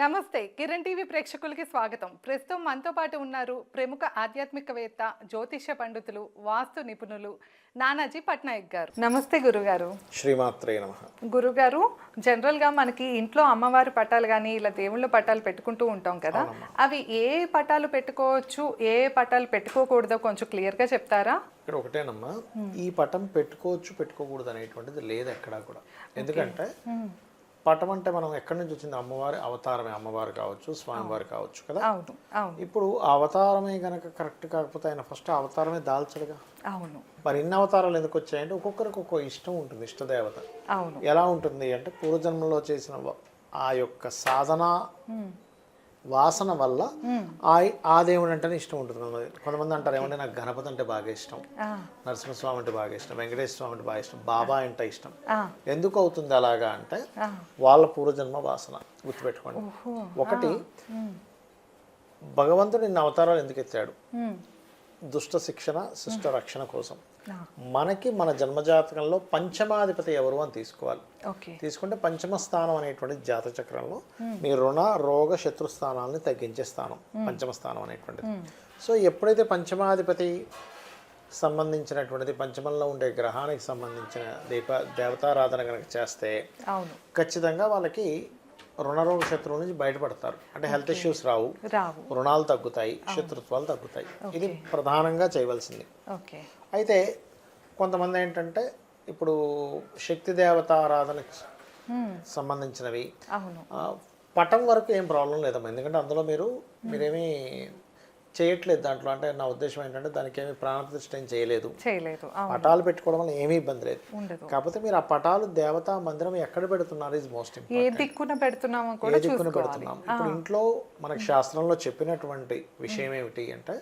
నమస్తే కిరణ్ టీవీ ప్రేక్షకులకి స్వాగతం. ప్రస్తుతం మనతో పాటు ఉన్నారు ప్రముఖ ఆధ్యాత్మికవేత్త జ్యోతిష పండితులు వాస్తు నిపుణులు నానాజీ పట్నాయక్ గారు. నమస్తే గురుగారు. శ్రీమాత్రే నమ. గురుగారు జనరల్గా మనకి ఇంట్లో అమ్మవారి పటాలు కానీ ఇలా దేవుళ్ళ పటాలు పెట్టుకుంటూ ఉంటాం కదా. అవి ఏ పటాలు పెట్టుకోవచ్చు ఏ పటాలు పెట్టుకోకూడదో కొంచెం క్లియర్గా చెప్తారా? ఇక్కడ ఒకటేనమ్మా ఈ పటం పెట్టుకోవచ్చు పెట్టుకోకూడదు అనేటువంటిది లేదు ఎక్కడా కూడా. ఎందుకంటే పటం అంటే మనం ఎక్కడి నుంచి వచ్చింది? అమ్మవారి అవతారమే. అమ్మవారు కావచ్చు స్వామివారు కావచ్చు కదా? అవును. అవును. ఇప్పుడు ఆ అవతారమే గనక కరెక్ట్ కాకపోతే ఆయన ఫస్ట్ అవతారమే దాల్చడుగా? అవును. మరి ఇన్ని అవతారాలు ఎందుకు వచ్చాయంటే ఒక్కొక్కరికి ఒక్కో ఇష్టం ఉంటుంది ఇష్టదేవత. అవును. ఎలా ఉంటుంది అంటే పూర్వజన్మలో చేసిన ఆ యొక్క సాధన వాసన వల్ల ఆ ఆ దేవుడు అంటేనే ఇష్టం ఉంటుంది. కొంతమంది అంటారు ఏమంటే నాకు గణపతి అంటే బాగా ఇష్టం నరసింహస్వామి అంటే బాగా ఇష్టం వెంకటేశ్వర స్వామి అంటే బాగా ఇష్టం బాబా అంటే ఇష్టం. ఎందుకు అవుతుంది అలాగా అంటే. వాళ్ళ పూర్వజన్మ వాసన గుర్తుపెట్టుకోండి. ఒకటి భగవంతుడు ఇన్ని అవతారాలు ఎందుకు ఎత్తాడు? దుష్ట శిక్షణ శిష్ట రక్షణ కోసం. మనకి మన జన్మజాతకంలో పంచమాధిపతి ఎవరు అని తీసుకోవాలి. ఓకే. తీసుకుంటే పంచమ స్థానం అనేటువంటి జాత చక్రంలో మీ రుణ రోగ శత్రు స్థానాలని తగ్గించే స్థానం పంచమ స్థానం అనేటువంటిది. సో ఎప్పుడైతే పంచమాధిపతి సంబంధించినటువంటిది పంచమంలో ఉండే గ్రహానికి సంబంధించిన దీప దేవతారాధన కనుక చేస్తే ఖచ్చితంగా వాళ్ళకి రుణరోగ శత్రువుల నుంచి బయటపడతారు. అంటే హెల్త్ ఇష్యూస్ రావు. రుణాలు తగ్గుతాయి శత్రుత్వాలు తగ్గుతాయి. ఇది ప్రధానంగా చేయవలసింది. అయితే కొంతమంది ఏంటంటే ఇప్పుడు శక్తి దేవత ఆరాధనకి ఉమ్, సంబంధించినవి. పటం వరకు ఏం ప్రాబ్లం లేదమ్మా. ఎందుకంటే అందులో మీరు మీరేమీ చేయట్లేదు దాంట్లో. అంటే నా ఉద్దేశం ఏంటంటే దానికి ఏమి ప్రాణప్రతిష్ఠ చేయలేదు. చేయలేదు పటాలు పెట్టుకోవడం వల్ల ఏమీ ఇబ్బంది లేదు. కాకపోతే మీరు ఆ పటాలు దేవతా మందిరం ఎక్కడ పెడుతున్నారు ఇస్ మోస్ట్ ఏ దిక్కున పెడుతున్నామో ఏ దిక్కున పెడుతున్నాం? ఇప్పుడు ఇంట్లో మనకి శాస్త్రంలో చెప్పినటువంటి విషయం ఏమిటి అంటే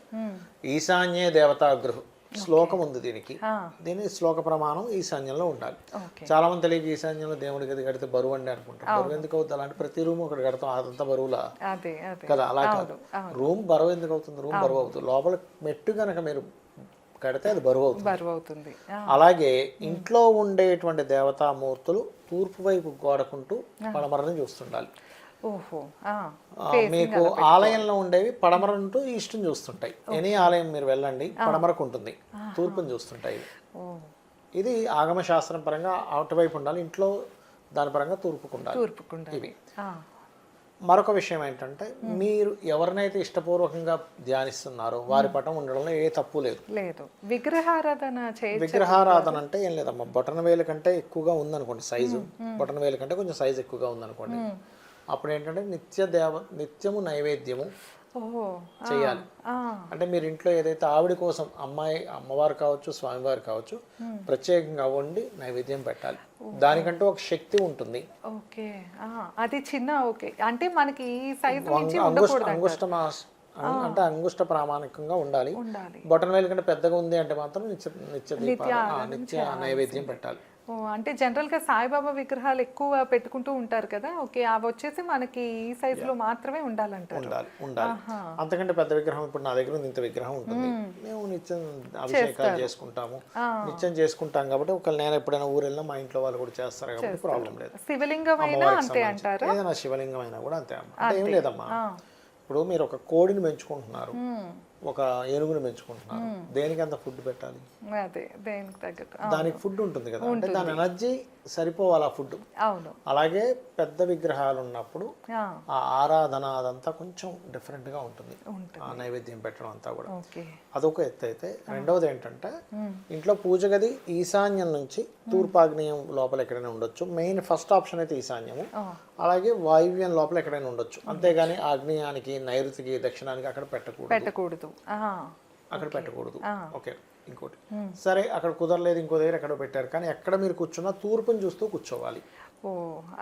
ఈశాన్యే దేవతా గృహ. శ్లోకం ఉంది దీనికి. దీని శ్లోక ప్రమాణం ఈశాన్యంలో ఉండాలి. చాలా మంది తెలియక ఈశాన్యంలో దేవుడి గది కడితే బరువు అండి అనుకుంటారు. బరువు ఎందుకు అవుతుంది? అలాంటి ప్రతి రూమ్ ఒకటి కడతాం. అదంతా బరువులా? కదా అలా కాదు. రూమ్ బరువు ఎందుకు అవుతుంది? రూమ్ బరువు అవుతుంది. లోపల మెట్టు కనుక మీరు కడితే అది బరువు అవుతుంది. బరువు అవుతుంది. అలాగే ఇంట్లో ఉండేటువంటి దేవతామూర్తులు తూర్పు వైపు గోడకుంటూ పడమరని చూస్తుండాలి. మీకు ఆలయంలో ఉండేవి పడమర ఉంటూ ఈస్ట్ని చూస్తుంటాయి. ఎనీ ఆలయం మీరు వెళ్ళండి పడమరకు ఉంటుంది. తూర్పుని చూస్తుంటాయి ఇది ఆగమ శాస్త్రం పరంగా అటువైపు ఉండాలి ఇంట్లో దాని పరంగా తూర్పుకు ఉండాలి తూర్పుకుండా ఇవి మరొక విషయం ఏంటంటే మీరు ఎవరినైతే ఇష్టపూర్వకంగా ధ్యానిస్తున్నారో వారి పటం ఉండడంలో ఏ తప్పు లేదు. లేదు. విగ్రహారాధన విగ్రహారాధన అంటే ఏం లేదమ్మా బొటన వేలు కంటే ఎక్కువగా ఉందనుకోండి సైజు. బొటన వేలు కంటే కొంచెం సైజు ఎక్కువగా ఉందనుకోండి. అప్పుడు ఏంటంటే నిత్య దేవ నిత్యము నైవేద్యము చేయాలి. అంటే మీరు ఇంట్లో ఏదైతే ఆవిడ కోసం అమ్మాయి అమ్మవారు కావచ్చు స్వామివారు కావచ్చు ప్రత్యేకంగా వండి నైవేద్యం పెట్టాలి. దానికంటూ ఒక శక్తి ఉంటుంది. ఓకే. అది చిన్న ఓకే. అంటే మనకి ఈ సైజు నుంచి అంగుష్ట అంటే అంగుష్ట ప్రామాణికంగా ఉండాలి. బొటన వేలు కంటే పెద్దగా ఉంది అంటే మాత్రం నిత్య నిత్య నిత్య నైవేద్యం పెట్టాలి. ఓ అంటే జనరల్గా సాయిబాబా విగ్రహాలు ఎక్కువ పెట్టుకుంటూ ఉంటారు కదా? ఓకే అవి వచ్చేసి మనకి ఈ సైజు లో మాత్రమే ఉండాలంటారు. ఉండాలి ఉండాలి. అంతకంటే పెద్ద విగ్రహం ఇప్పుడు నా దగ్గర ఉంది ఇంత విగ్రహం ఉంటుంది. మేము. నిత్యం అభిషేకాలు చేసుకుంటాము. నిత్యం చేసుకుంటాం కాబట్టి ఒకవేళ నేను ఎప్పుడైనా ఊరు వెళ్ళినా మా ఇంట్లో వాళ్ళు కూడా చేస్తారు కాబట్టి ప్రాబ్లం లేదు. శివలింగం అయినా అంతే అంటారు? ఏదైనా శివలింగం అయినా కూడా అంతే అమ్మ. ఏం లేదమ్మా. ఇప్పుడు మీరు ఒక కోడిని పెంచుకుంటున్నారు. ఒక ఏనుగుని పెంచుకుంటున్నారు. దేనికి అంత ఫుడ్ పెట్టాలి? అదే దేనికి తగ్గట్టు. దానికి ఫుడ్ ఉంటుంది కదా. అంటే దాని ఎనర్జీ సరిపోవాలి ఆ ఫుడ్? అవును. అలాగే పెద్ద విగ్రహాలు ఉన్నప్పుడు ఆ, ఆరాధన అదంతా కొంచెం different గా ఉంటుంది. ఆ నైవేద్యం పెట్టడం అంతా కూడా. అదొక ఎత్తు అయితే రెండవది ఏంటంటే ఇంట్లో పూజ గది ఈశాన్యం నుంచి తూర్పాగ్నేయం లోపల ఎక్కడైనా ఉండొచ్చు. మెయిన్ ఫస్ట్ ఆప్షన్ అయితే ఈశాన్యము. అలాగే వాయువ్యం లోపల ఎక్కడైనా ఉండొచ్చు. అంతేగాని ఆగ్నేయానికి నైరుతికి దక్షిణానికి అక్కడ పెట్టకూడదు. పెట్టకూడదు. అక్కడ పెట్టకూడదు. ఓకే. ఇంకోటి. సరే అక్కడ కుదరలేదు ఇంకో దగ్గర ఎక్కడో పెట్టారు. కానీ ఎక్కడ మీరు కూర్చున్నా తూర్పుని చూస్తూ కూర్చోవాలి. ఓ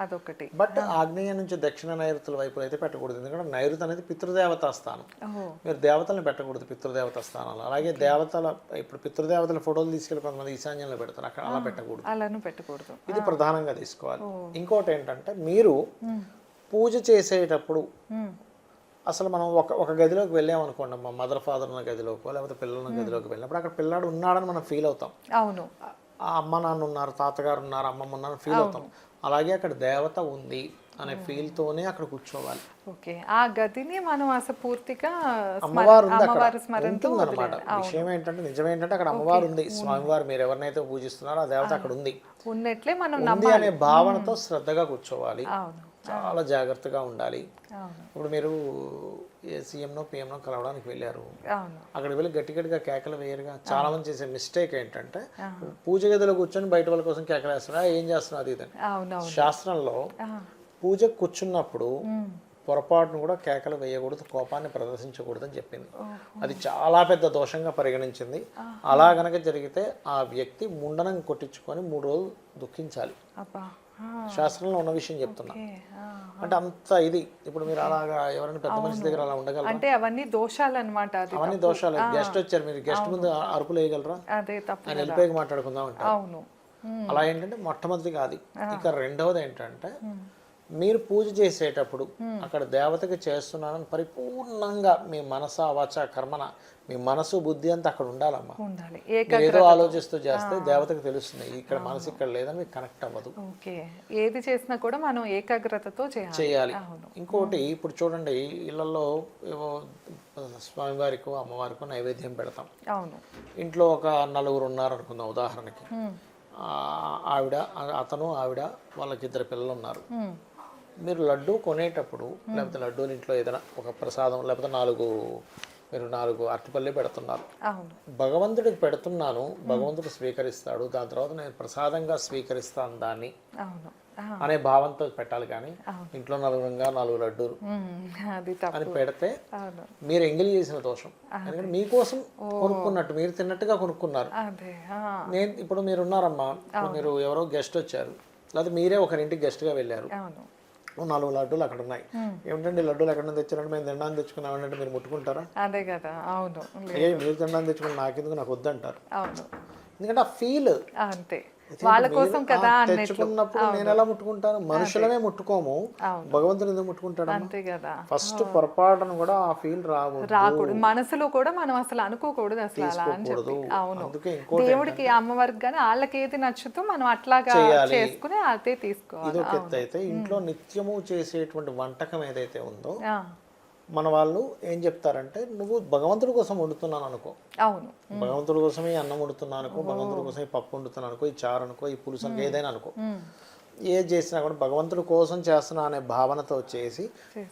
అదొకటి బట్ ఆగ్నేయ నుంచి దక్షిణ నైరుతుల వైపు అయితే పెట్టకూడదు. ఎందుకంటే నైరుతి అనేది పితృదేవతా స్థానం. మీరు దేవతలను పెట్టకూడదు పితృదేవత స్థానాలు అలాగే దేవతల ఇప్పుడు పితృదేవతల ఫోటోలు తీసుకెళ్ళి కొంతమంది ఈశాన్యంలో పెడతారు. అక్కడ అలా పెట్టకూడదు. అలాను పెట్టకూడదు. ఇది ప్రధానంగా తీసుకోవాలి. ఇంకోటి ఏంటంటే మీరు పూజ చేసేటప్పుడు అసలు మనం ఒక ఒక గదిలోకి వెళ్ళామనుకోండి మా మదర్ ఫాదర్ ఉన్న గదిలోకి లేకపోతే పిల్లల ఉన్న గదిలోకి వెళ్ళినప్పుడు అక్కడ పిల్లాడు ఉన్నాడని మనం ఫీల్ అవుతాం. అవును. ఆ అమ్మ నాన్న ఉన్నారు తాతగారు ఉన్నారు అమ్మమ్మ ఉన్నారు ఫీల్ అవుతాం. అలాగే అక్కడ దేవత ఉంది అనే ఫీల్తోనే అక్కడ కూర్చోవాలి. ఓకే. ఆ గదిని మనం అసలు పూర్తిగా అమ్మవారు స్మరణతో ఉంటుందన్నమాట. విషయం ఏంటంటే నిజం ఏంటంటే అక్కడ అమ్మవారు ఉంది. స్వామివారు మీరు ఎవరినైతే పూజిస్తున్నారో ఆ దేవత అక్కడ ఉంది. ఉన్నట్లే మనం అనే భావనతో శ్రద్ధగా కూర్చోవాలి. అవును. చాలా జాగ్రత్తగా ఉండాలి. ఇప్పుడు మీరు సీఎంనో పిఎంనో కలవడానికి వెళ్ళారు. అక్కడికి వెళ్ళి గట్టి గట్టిగా కేకలు వేయరుగా. చాలా మంది చేసే మిస్టేక్ ఏంటంటే పూజ గదిలో కూర్చొని బయట వాళ్ళ కోసం కేకలు వేస్తున్నా ఏం చేస్తున్నారు? అది ఇదని. శాస్త్రంలో పూజ కూర్చున్నప్పుడు పొరపాటును కూడా కేకలు వేయకూడదు కోపాన్ని ప్రదర్శించకూడదు అని చెప్పింది అది చాలా పెద్ద దోషంగా పరిగణించింది. అలా గనక జరిగితే ఆ వ్యక్తి ముండనం కొట్టించుకొని మూడు రోజులు దుఃఖించాలి. శాస్త్రంలో ఉన్న విషయం చెప్తున్నా. అంటే అంత ఇది. ఇప్పుడు మీరు అలాగా ఎవరైనా పెద్ద మనిషి దగ్గర అలా ఉండగలరా? అంటే అవన్నీ దోషాలు అనమాట అవన్నీ దోషాలు. గెస్ట్ వచ్చారు మీరు. గెస్ట్ ముందు అరుపులు వేయగలరా? అదే తప్పు ఆయన వెళ్ళిపోయి మాట్లాడుకుందాం అంటే అవును. అలా ఏంటంటే మొట్టమొదటిగా అది. ఇక రెండవది ఏంటంటే మీరు పూజ చేసేటప్పుడు అక్కడ దేవతకి చేస్తున్నానని పరిపూర్ణంగా మీ మనస వాచ కర్మన మీ మనసు బుద్ధి అంతా అక్కడ ఉండాలమ్మా. ఏదో ఆలోచిస్తూ చేస్తే దేవతకి తెలుస్తుంది ఇక్కడ మనసు ఇక్కడ లేదని మీకు కనెక్ట్ అవ్వదు. ఏది చేసినా కూడా మనం ఏకాగ్రతతో చేయాలి. ఇంకోటి ఇప్పుడు చూడండి ఇళ్ళలో ఏవో స్వామివారికో అమ్మవారికో నైవేద్యం పెడతాం. అవును. ఇంట్లో ఒక నలుగురు ఉన్నారు అనుకుందాం ఉదాహరణకి ఆవిడ అతను ఆవిడ వాళ్ళకి ఇద్దరు పిల్లలు ఉన్నారు మీరు లడ్డు కొనేటప్పుడు లేకపోతే లడ్డూలు ఇంట్లో ఏదైనా ఒక ప్రసాదం లేకపోతే నాలుగు మీరు నాలుగు అరటిపల్లి పెడుతున్నారు. భగవంతుడికి పెడుతున్నాను భగవంతుడు స్వీకరిస్తాడు దాని తర్వాత నేను ప్రసాదంగా స్వీకరిస్తాను దాన్ని అనే భావంతో పెట్టాలి కానీ ఇంట్లో నలుగురంగా నాలుగు లడ్డూలు అని పెడితే మీరు ఎంగిలి చేసిన దోషం. ఎందుకంటే మీకోసం కొనుక్కున్నట్టు మీరు తిన్నట్టుగా కొనుక్కున్నారు. నేను ఇప్పుడు మీరు ఉన్నారమ్మా ఇప్పుడు మీరు ఎవరో గెస్ట్ వచ్చారు లేకపోతే మీరే ఒకరింటికి గెస్ట్గా వెళ్ళారు. నాలుగు లడ్డూలు అక్కడ ఉన్నాయి. ఏమిటండి లడ్డూలు ఎక్కడ నుంచి తెచ్చారంటే మేము తినడానికి తెచ్చుకున్నామంటే మీరు ముట్టుకుంటారా? అదే కదా అవును. ఏ మీరు తినడానికి తెచ్చుకుని నాకెందుకు నాకు వద్దంటారు. అవును. ఎందుకంటే ఆ ఫీల్ అంతే. వాళ్ళ కోసం కదా తెచ్చుకున్నప్పుడు నేను ఎలా ముట్టుకుంటాను? మనుషులమే ముట్టుకోము. భగవంతుని ఎందుకు ముట్టుకుంటాడు అంతే కదా. ఫస్ట్ పొరపాటును కూడా ఆ ఫీల్ రాకూడదు రాకూడదు. మనసులో కూడా మనం అసలు అనుకోకూడదు అసలు అలా అని చెప్పి. అవును. దేవుడికి అమ్మవారికి కానీ వాళ్ళకి ఏది నచ్చుతో మనం అట్లాగా చేసుకుని అదే తీసుకోవాలి. అయితే ఇంట్లో నిత్యము చేసేటువంటి వంటకం ఏదైతే ఉందో మన వాళ్ళు ఏం చెప్తారంటే నువ్వు భగవంతుడి కోసం వండుతున్నాను అనుకో. అవును. భగవంతుడి కోసమే అన్నం వండుతున్నాను అనుకో భగవంతుడి కోసం ఈ పప్పు వండుతున్నాను అనుకో ఈ చారు అనుకో ఈ పులుసు అనుకో ఏదైనా అనుకో. ఏది చేసినా కూడా భగవంతుడి కోసం చేస్తున్నా అనే భావనతో చేసి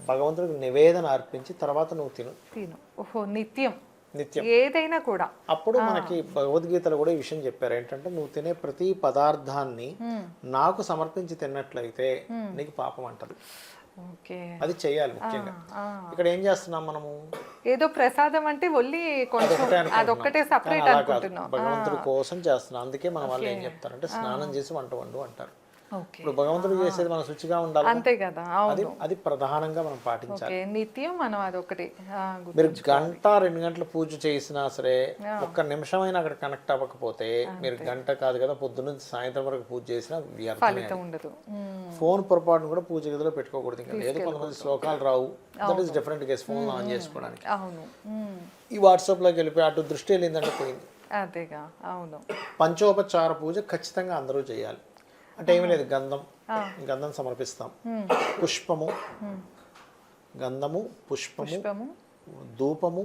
భగవంతుడికి నివేదన అర్పించి తర్వాత నువ్వు తిను. తిను. ఓహో నిత్యం. నిత్యం. ఏదైనా కూడా. అప్పుడు మనకి భగవద్గీతలో కూడా ఈ విషయం చెప్పారు. ఏంటంటే నువ్వు తినే ప్రతి పదార్థాన్ని నాకు సమర్పించి తిన్నట్లయితే నీకు పాపం అంటది. ఓకే అది చేయాలి ముఖ్యంగా. ఇక్కడ ఏం చేస్తున్నాం మనము? ఏదో ప్రసాదం అంటే ఒళ్ళి కొంచెం. అదొక్కటే సపరేట్ అనుకుంటున్నాం. భగవంతుడి కోసం చేస్తున్నాం. అందుకే మన వాళ్ళు ఏం చెప్తారంటే స్నానం చేసి వంట వండు అంటారు. ఇప్పుడు భగవంతుడు చేసేది మనం శుచిగా ఉండాలి? అంతే కదా అది అది ప్రధానంగా మనం పాటించాలి. నిత్యం మనం ఆ, గుర్తు- మీరు గంట రెండు గంటలు పూజ చేసినా సరే ఒక్క నిమిషమైనా అక్కడ కనెక్ట్ అవ్వకపోతే మీరు గంట కాదు కదా పొద్దున్న సాయంత్రం వరకు పూజ చేసినా ఫలితం ఉండదు. ఫోన్ పొరపాటును కూడా పూజ గదిలో పెట్టుకోకూడదు ఇంకా. లేదు కొంతమంది శ్లోకాలు రావు. That is different case phone on చేసుకోవడానికి. అవును. ఈ వాట్సాప్లోకి వెళ్ళిపోయి అటు దృష్టి వెళ్ళిందంటే పోయింది. అదేగా అవును. పంచోపచార పూజ ఖచ్చితంగా అందరూ చేయాలి. అంటే ఏమీ లేదు గంధం. గంధం సమర్పిస్తాం. పుష్పము. గంధము పుష్పము ధూపము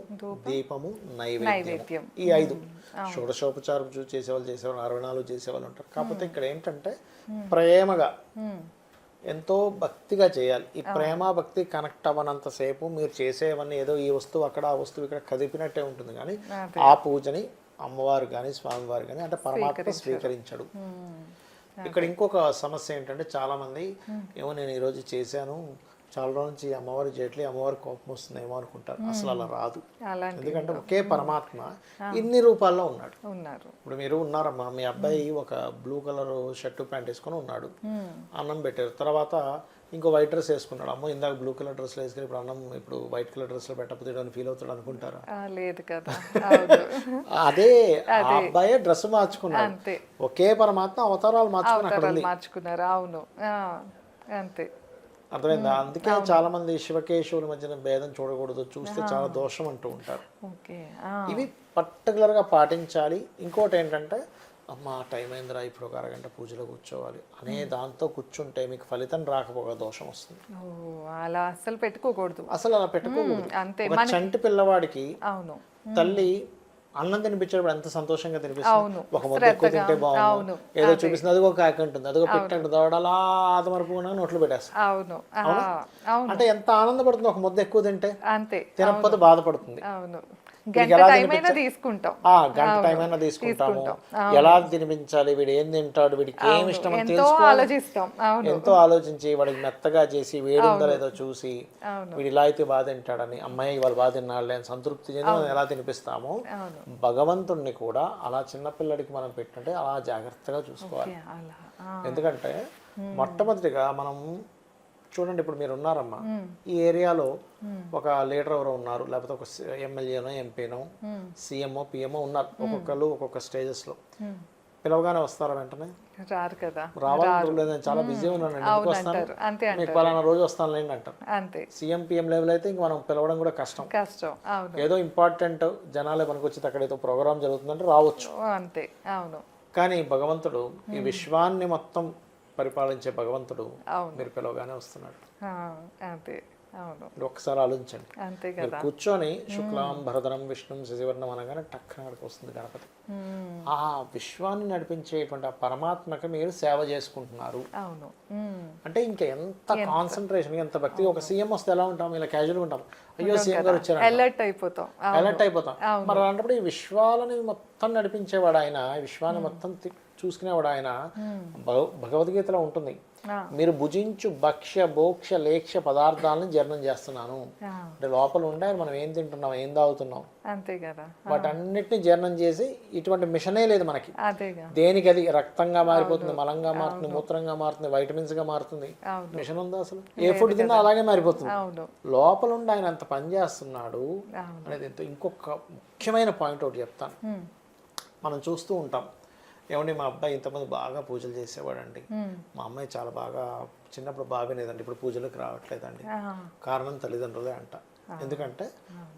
దీపము నైవేద్యం. ఈ ఐదు. షోడశోపచార చేసేవాళ్ళు చేసేవాళ్ళు అరవై నాలుగు చేసేవాళ్ళు ఉంటారు. కాకపోతే ఇక్కడ ఏంటంటే ప్రేమగా ఎంతో భక్తిగా చేయాలి. ఈ ప్రేమ భక్తి కనెక్ట్ అవ్వనంతసేపు మీరు చేసేవన్నీ ఏదో ఈ వస్తువు అక్కడ ఆ వస్తువు ఇక్కడ కదిపినట్టే ఉంటుంది. కానీ ఆ పూజని అమ్మవారు కానీ స్వామివారు కానీ అంటే పరమాత్మ స్వీకరించడు. ఇక్కడ ఇంకొక సమస్య ఏంటంటే చాలా మంది ఏమో నేను ఈరోజు చేశాను చాలా రోజుల నుంచి అమ్మవారి చేయట్లే అమ్మవారి కోపం వస్తుందేమో అనుకుంటారు. అసలు అలా రాదు. ఎందుకంటే ఒకే పరమాత్మ ఇన్ని రూపాల్లో ఉన్నాడు. ఉన్నారు. ఇప్పుడు మీరు ఉన్నారమ్మా మీ అబ్బాయి ఒక బ్లూ కలర్ షర్టు ప్యాంట్ వేసుకొని ఉన్నాడు. అన్నం పెట్టారు. తర్వాత ఇంకో వైట్ డ్రెస్ వేసుకున్నాడు. అమ్మో ఇందాక బ్లూ కలర్ డ్రెస్లో వేసుకుని ఇప్పుడు అన్నం ఇప్పుడు వైట్ కలర్ డ్రెస్లో పెట్టకపోతే అని ఫీల్ అవుతాడు అనుకుంటారా? లేదు కదా. అదే అబ్బాయే డ్రెస్ మార్చుకున్నాడు. అంతే. ఒకే పరమాత్మ అవతారాలు మార్చుకుని అక్కడ అవతారాలు మార్చుకున్నారు. అవును. అంతే. అర్థమైందా? అందుకే చాలా మంది శివకేశవుల మధ్యన భేదం చూడకూడదు. చూస్తే చాలా దోషం అంటూ ఉంటారు. ఇవి పర్టికులర్గా పాటించాలి. ఇంకోటి ఏంటంటే అమ్మ టైం అయిందిరా ఇప్పుడు ఒక అరగంట పూజలో కూర్చోవాలి. అనే దాంతో కూర్చుంటే మీకు ఫలితం రాకపోగా దోషం వస్తుంది. అలా అస్సలు పెట్టుకోకూడదు. అసలు అలా పెట్టుకోకూడదు. అంతే. చంటి పిల్లవాడికి అవును. తల్లి అన్నం తినిపించేటప్పుడు ఎంత సంతోషంగా. తినిపిస్తుంది? ఒక ముద్ద ఎక్కువ తింటే బాగుంది. ఏదో చూపిస్తుంది అదిగో కాకి ఉంటుంది అదిగో పెట్టండి దవడ అలా ఆదమరపుగా నోట్లో పెట్టేస్తుంది. అవును. అంటే ఎంత ఆనందపడుతుంది ఒక ముద్ద ఎక్కువ తింటే? అంతే. తినకపోతే బాధపడుతుంది. అవును. గంట టైం అయినా తీసుకుంటాం. ఆ గంట టైం అయినా తీసుకుంటాము. ఎలా తినిపించాలి? వీడు ఏం తింటాడు? వీడికి ఏం ఇష్టం ఆలోచిస్తాం. ఎంతో ఆలోచించి వాడికి మెత్తగా చేసి వేడి ఉందో లేదో చూసి. వీడు ఇలా అయితే బాగా తింటాడని అమ్మాయి వాళ్ళు బాగా తిన్నాడులే అని సంతృప్తి చెంది ఎలా తినిపిస్తామో? భగవంతుణ్ణి కూడా అలా చిన్నపిల్లడికి మనం పెట్టుంటే అలా జాగ్రత్తగా చూసుకోవాలి. ఎందుకంటే మొట్టమొదటిగా మనం చూడండి ఇప్పుడు మీరు ఉన్నారమ్మా ఈ ఏరియాలో ఒక లీడర్ ఎవరో ఉన్నారు లేకపోతే ఒక ఎమ్మెల్యేనో ఎంపీనో సీఎంఓ పిఎంఓ ఉన్నారు ఒక్కొక్కరు ఒక్కొక్క స్టేజెస్లో. పిలవగానే వస్తారా వెంటనే? రారు కదా. రావాలని లేదు నేను చాలా బిజీ ఉన్నాను అంతే మీకు పలానా రోజు వస్తాను లేండి అంటారు. అంతే. సీఎం పిఎం లెవెల్ అయితే ఇంక మనం పిలవడం కూడా కష్టం. కష్టం. ఏదో ఇంపార్టెంట్ జనాలే మనకు వచ్చి అక్కడ ఏదో ప్రోగ్రామ్ జరుగుతుందంటే రావచ్చు. అంతే. అవును. కానీ భగవంతుడు ఈ విశ్వాన్ని మొత్తం పరిపాలించే భగవంతుడు మీరు పిలవగానే వస్తున్నాడు. అంతే అవును. ఒక్కసారి ఆలోచించండి. అంతే కదా. కూర్చొని శుక్లాం భరధరం విష్ణుం శశివర్ణం అనగానే టక్కన అక్కడికి వస్తుంది గణపతి. ఆ విశ్వాన్ని నడిపించేటువంటి ఆ పరమాత్మకి మీరు సేవ చేసుకుంటున్నారు. అవును. అంటే ఇంకా ఎంత కాన్సన్ట్రేషన్ ఎంత భక్తి? ఒక సీఎం వస్తే ఎలా ఉంటాం? ఇలా క్యాజువల్గా ఉంటాం. అయ్యో సీఎం గారు వచ్చారు అలర్ట్ అయిపోతాం. అలర్ట్ అయిపోతాం. మరి అలాంటప్పుడు ఈ విశ్వాలని మొత్తం నడిపించేవాడు ఆయన. ఈ విశ్వాన్ని మొత్తం చూసుకునేవాడు ఆయన భగ- భగవద్గీతలో ఉంటుంది. మీరు భుజించు భక్ష్య భోక్ష లేక్ష పదార్థాలను జీర్ణం చేస్తున్నాను. అంటే లోపల ఉండే మనం ఏం తింటున్నాం ఏం తాగుతున్నాం? అంతే కదా. వాటన్నిటిని జీర్ణం చేసి ఇటువంటి మిషనే లేదు మనకి. దేనికి అది రక్తంగా మారిపోతుంది మలంగా మారుతుంది మూత్రంగా మారుతుంది వైటమిన్స్గా మారుతుంది మిషన్ ఉందా అసలు? ఏ ఫుడ్ తిన్నా అలాగే మారిపోతుంది. లోపల ఉండి ఆయన అంత పని చేస్తున్నాడు అనేది ఇంకొక ముఖ్యమైన పాయింట్ ఒకటి చెప్తాను. మనం చూస్తూ ఉంటాం. ఏమండి మా అబ్బాయి ఇంతమంది బాగా పూజలు చేసేవాడండి. మా అమ్మాయి చాలా బాగా చిన్నప్పుడు బాగా వినేదండి ఇప్పుడు పూజలకు రావట్లేదండి. కారణం తల్లిదండ్రులే అంట. ఎందుకంటే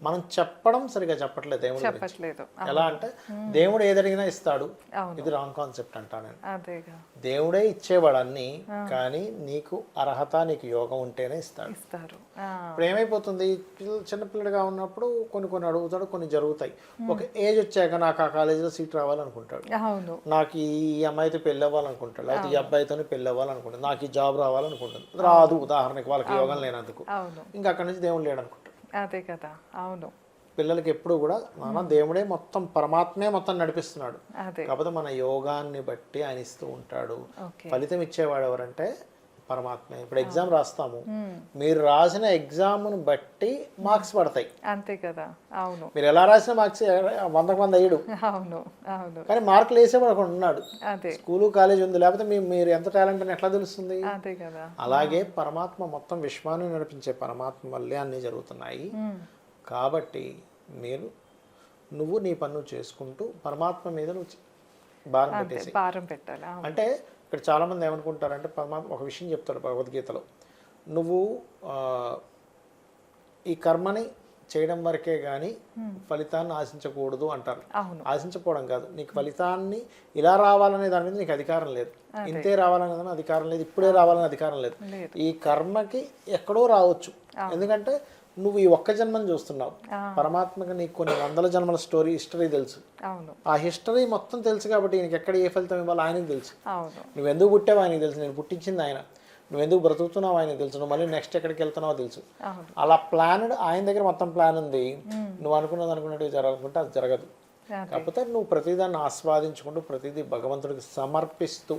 మనం చెప్పడం సరిగా చెప్పట్లేదు దేవుడి చెప్పట్లేదు. ఎలా అంటే దేవుడు ఏదడిగినా ఇస్తాడు. ఇది రాంగ్ కాన్సెప్ట్ అంటా నేను. దేవుడే ఇచ్చేవాడు అన్ని కానీ నీకు అర్హత నీకు యోగం ఉంటేనే ఇస్తాడు. ఇస్తారు. ఇప్పుడు ఏమైపోతుంది? పిల్ల- చిన్నపిల్లడిగా ఉన్నప్పుడు కొన్ని కొన్ని అడుగుతాడు కొన్ని జరుగుతాయి. ఒక ఏజ్ వచ్చాక నాకు ఆ కాలేజీలో సీట్ రావాలనుకుంటాడు. నాకు ఈ అమ్మాయితో పెళ్ళి అవ్వాలనుకుంటాడు లేకపోతే ఈ అబ్బాయితో పెళ్ళి అవ్వాలనుకుంటాడు నాకు ఈ జాబ్ రావాలనుకుంటుంది రాదు ఉదాహరణకి వాళ్ళకి యోగం లేనందుకు. ఇంకా అక్కడి నుంచి దేవుడు లేడనుకుంటాడు. అదే కదా అవును. పిల్లలకి ఎప్పుడు కూడా మన దేవుడే మొత్తం పరమాత్మే మొత్తం నడిపిస్తున్నాడు. కాకపోతే మన యోగాన్ని బట్టి ఆయన ఇస్తూ ఉంటాడు. ఫలితం ఇచ్చేవాడు ఎవరంటే పరమాత్మే. ఇప్పుడు ఎగ్జామ్ రాస్తాము. మీరు రాసిన ఎగ్జామ్ను బట్టి మార్క్స్ పడతాయి. అంతే కదా. అవును. మీరు ఎలా రాసిన మార్క్స్ వందకు వంద వేయడు. అవును. అవును. కానీ మార్కులు వేసేవాడు ఒకడు ఉన్నాడు. అదే. స్కూలు కాలేజ్ ఉంది. లేకపోతే మీ మీరు ఎంత టాలెంట్ అని ఎట్లా తెలుస్తుంది? అదే కదా. అలాగే పరమాత్మ మొత్తం విశ్వాన్ని నడిపించే పరమాత్మ వల్లే అన్నీ జరుగుతున్నాయి. కాబట్టి మీరు నువ్వు నీ పన్ను చేసుకుంటూ పరమాత్మ మీద నువ్వు భారం అంతే. పెట్టేసి భారం పెట్టాలి. అంటే ఇక్కడ చాలామంది ఏమనుకుంటారంటే పరమాత్మ ఒక విషయం చెప్తాడు భగవద్గీతలో. నువ్వు ఈ కర్మని చేయడం వరకే కానీ ఫలితాన్ని ఆశించకూడదు అంటారు. ఆశించకపోవడం కాదు. నీకు ఫలితాన్ని ఇలా రావాలనే దాని మీద నీకు అధికారం లేదు. ఇంతే రావాలనే అధికారం లేదు. ఇప్పుడే రావాలనే అధికారం లేదు. ఈ కర్మకి ఎక్కడో రావచ్చు. ఎందుకంటే నువ్వు ఈ ఒక్క జన్మని చూస్తున్నావు. పరమాత్మకి నీకు కొన్ని వందల జన్మల స్టోరీ హిస్టరీ తెలుసు. ఆ హిస్టరీ మొత్తం తెలుసు కాబట్టి ఈయనకి ఎక్కడ ఏ ఫలితం ఇవ్వాలో ఆయనకి తెలుసు. నువ్వు ఎందుకు పుట్టావు ఆయనకి తెలుసు. నేను పుట్టించింది ఆయన. నువ్వు ఎందుకు బ్రతుకుతున్నావు ఆయనకి తెలుసు. నువ్వు మళ్ళీ నెక్స్ట్ ఎక్కడికి వెళ్తున్నావో తెలుసు. అలా ప్లాన్ ఆయన దగ్గర మొత్తం ప్లాన్ ఉంది. నువ్వు అనుకున్నది అనుకున్నట్టు జరగాలనుకుంటే అది జరగదు. కాకపోతే నువ్వు ప్రతిదాన్ని ఆస్వాదించుకుంటూ ప్రతిదీ భగవంతుడికి సమర్పిస్తూ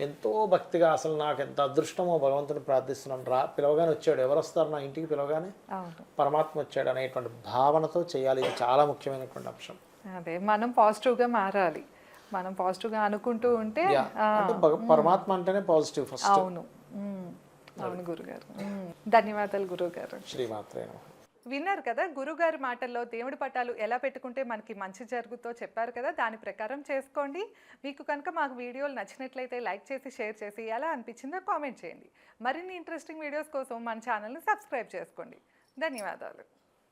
ఎంతో భక్తిగా అసలు నాకు ఎంత అదృష్టమో భగవంతుని ప్రార్థిస్తున్నాను రా పిలవగానే వచ్చాడు. ఎవరు వస్తారు నా ఇంటికి పిలవగానే? పరమాత్మ వచ్చాడు అనేటువంటి భావనతో చేయాలి. ఇది చాలా ముఖ్యమైనటువంటి అంశం. అదే మనం పాజిటివ్గా మారాలి. మనం పాజిటివ్గా అనుకుంటూ ఉంటే పరమాత్మ అంటేనే పాజిటివ్ ఫస్ట్. అవును. అవును గురుగారు. ధన్యవాదాలు గురుగారు. శ్రీమాత్రే నమః. విన్నారు కదా గురుగారి మాటల్లో దేవుడి పటాలు ఎలా పెట్టుకుంటే మనకి మంచి జరుగుతో చెప్పారు కదా దాని ప్రకారం చేసుకోండి. మీకు కనుక మాకు వీడియోలు నచ్చినట్లయితే లైక్ చేసి షేర్ చేసి ఎలా అనిపించిందో కామెంట్ చేయండి. మరిన్ని ఇంట్రెస్టింగ్ వీడియోస్ కోసం మన ఛానల్ని సబ్స్క్రైబ్ చేసుకోండి. ధన్యవాదాలు.